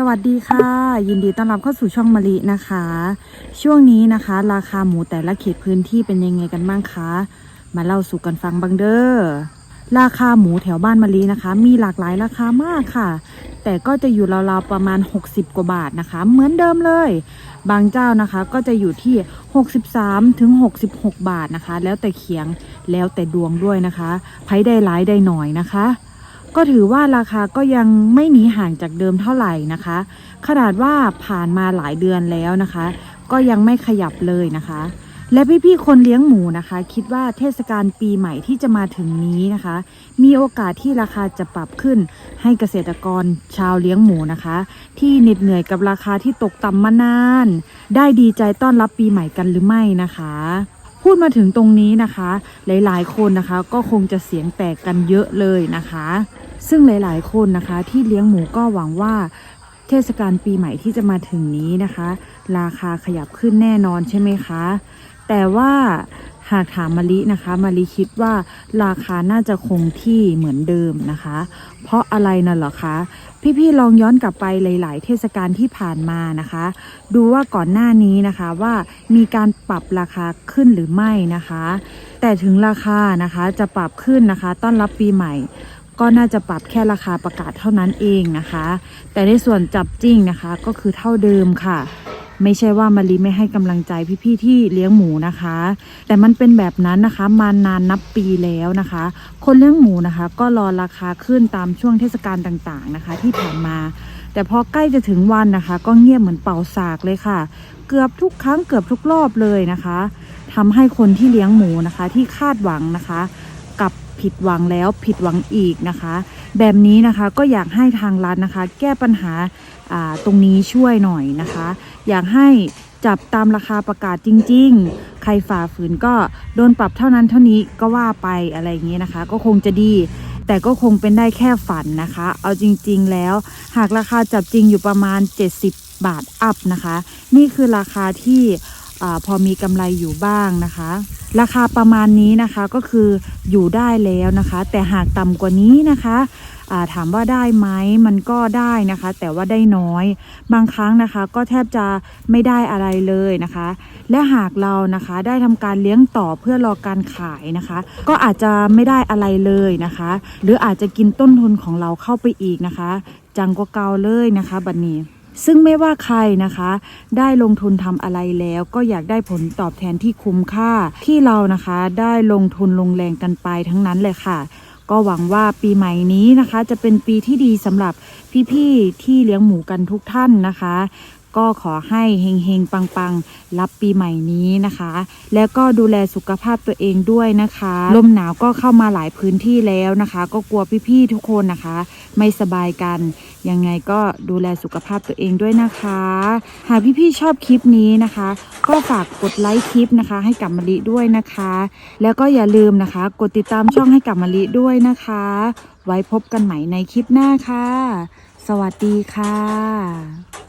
สวัสดีค่ะ ยินดีต้อนรับเข้าสู่ช่องมะลินะคะ ช่วงนี้นะคะ ราคาหมูแต่ละเขตพื้นที่เป็นยังไงกันบ้างคะ มาเล่าสู่กันฟังบังเด้อราคาหมูแถวบ้านมะลินะคะ มีหลากหลายราคามากค่ะ แต่ก็จะอยู่ราวๆประมาณ 60 กว่าบาทนะคะ เหมือนเดิมเลย บางเจ้านะคะก็จะอยู่ที่ 63ถึง66 บาทนะคะ แล้วแต่เขียงแล้วแต่ดวงด้วยนะคะไผได้หลายได้หน่อยนะคะ ก็ถือว่าราคาก็ยังไม่หนีห่างจากเดิมเท่าไหร่นะคะ ขนาดว่าผ่านมาหลายเดือนแล้วนะคะ ก็ยังไม่ขยับเลยนะคะ และพี่ๆคนเลี้ยงหมูนะคะ คิดว่าเทศกาลปีใหม่ที่จะมาถึงนี้นะคะ มีโอกาสที่ราคาจะปรับขึ้นให้เกษตรกรชาวเลี้ยงหมูนะคะ ที่เหน็ดเหนื่อยกับราคาที่ตกต่ำมานาน ได้ดีใจต้อนรับปีใหม่กันหรือไม่นะคะ พูดมาถึงตรงนี้นะคะ หลายๆ คนนะคะก็คงจะเสียงแตกกันเยอะเลยนะคะ ซึ่งหลายๆ คนนะคะที่เลี้ยงหมูก็หวังว่าเทศกาลปีใหม่ที่จะมาถึงนี้นะคะ ราคาขยับขึ้นแน่นอนใช่ไหมคะ แต่ว่า หากถามมะลินะคะมะลิคิดว่าราคาน่าจะคงที่เหมือนเดิมนะคะ เพราะอะไรน่ะเหรอคะ พี่ๆลองย้อนกลับไปหลาย ๆ เทศกาลที่ผ่านมานะคะ ดูว่าก่อนหน้านี้นะคะว่ามีการปรับราคาขึ้นหรือไม่นะคะ แต่ถึงราคานะคะจะปรับขึ้นนะคะ ต้อนรับปีใหม่ก็น่าจะปรับแค่ราคาประกาศเท่านั้นเองนะคะ แต่ในส่วนจับจริงนะคะก็คือเท่าเดิมค่ะ ไม่ใช่ว่ามารีไม่ให้กำลังใจพี่ๆที่เลี้ยงหมูนะคะ แต่มันเป็นแบบนั้นนะคะ มานานนับปีแล้วนะคะ คนเลี้ยงหมูนะคะ ก็รอราคาขึ้นตามช่วงเทศกาลต่างๆนะคะ ที่ผ่านมา แต่พอใกล้จะถึงวันนะคะ ก็เงียบเหมือนเป่าสากเลยค่ะ เกือบทุกครั้งเกือบทุกรอบเลยนะคะทำให้คนที่เลี้ยงหมูนะคะที่คาดหวังนะคะ ผิดหวังแล้วผิดหวังอีกนะคะ แบบนี้นะคะก็อยากให้ทางรัฐนะคะ แก้ปัญหาาตรงนี้ช่วยหน่อยนะคะ อยากให้จับตามราคาประกาศจริง ๆ ใครฝ่าฝืนก็โดนปรับเท่านั้นเท่านี้ก็ว่าไปอะไรอย่างเงี้ยนะคะ ก็คงจะดี แต่ก็คงเป็นได้แค่ฝันนะคะ เอาจริง ๆ แล้ว หากราคาจับจริงอยู่ประมาณ 70 บาทอัพนะคะ นี่คือราคาที่อพอมีกำไรอยู่บ้างนะคะ ราคาประมาณนี้นะคะก็คืออยู่ได้แล้วนะคะ แต่หากต่ำกว่านี้นะคะาถามว่าได้ไหมมันก็ได้นะคะ แต่ว่าได้น้อย บางครั้งนะคะก็แทบจะไม่ได้อะไรเลยนะคะ และหากเรานะคะได้ทำการเลี้ยงต่อเพื่อรอการขายนะคะ ก็อาจจะไม่ได้อะไรเลยนะคะ หรืออาจจะกินต้นทุนของเราเข้าไปอีกนะคะ จังกว่าเก่าเลยนะคะบัดนนี้ ซึ่งไม่ว่าใครนะคะ ได้ลงทุนทำอะไรแล้วก็อยากได้ผลตอบแทนที่คุ้มค่า ที่เรานะคะได้ลงทุนลงแรงกันไปทั้งนั้นเลยค่ะ ก็หวังว่าปีใหม่นี้นะคะ จะเป็นปีที่ดีสำหรับพี่ๆที่เลี้ยงหมูกันทุกท่านนะคะ ก็ขอให้เฮงๆ ปังๆ รับปีใหม่นี้นะคะ แล้วก็ดูแลสุขภาพตัวเองด้วยนะคะ ลมหนาวก็เข้ามาหลายพื้นที่แล้วนะคะ ก็กลัวพี่ๆทุกคนนะคะ ไม่สบายกัน ยังไงก็ดูแลสุขภาพตัวเองด้วยนะคะ หากพี่ๆชอบคลิปนี้นะคะ ก็ฝากกดไลค์คลิปนะคะ ให้กับมะลิด้วยนะคะ แล้วก็อย่าลืมนะคะ กดติดตามช่องให้กับมะลิด้วยนะคะ ไว้พบกันใหม่ในคลิปหน้าค่ะ สวัสดีค่ะ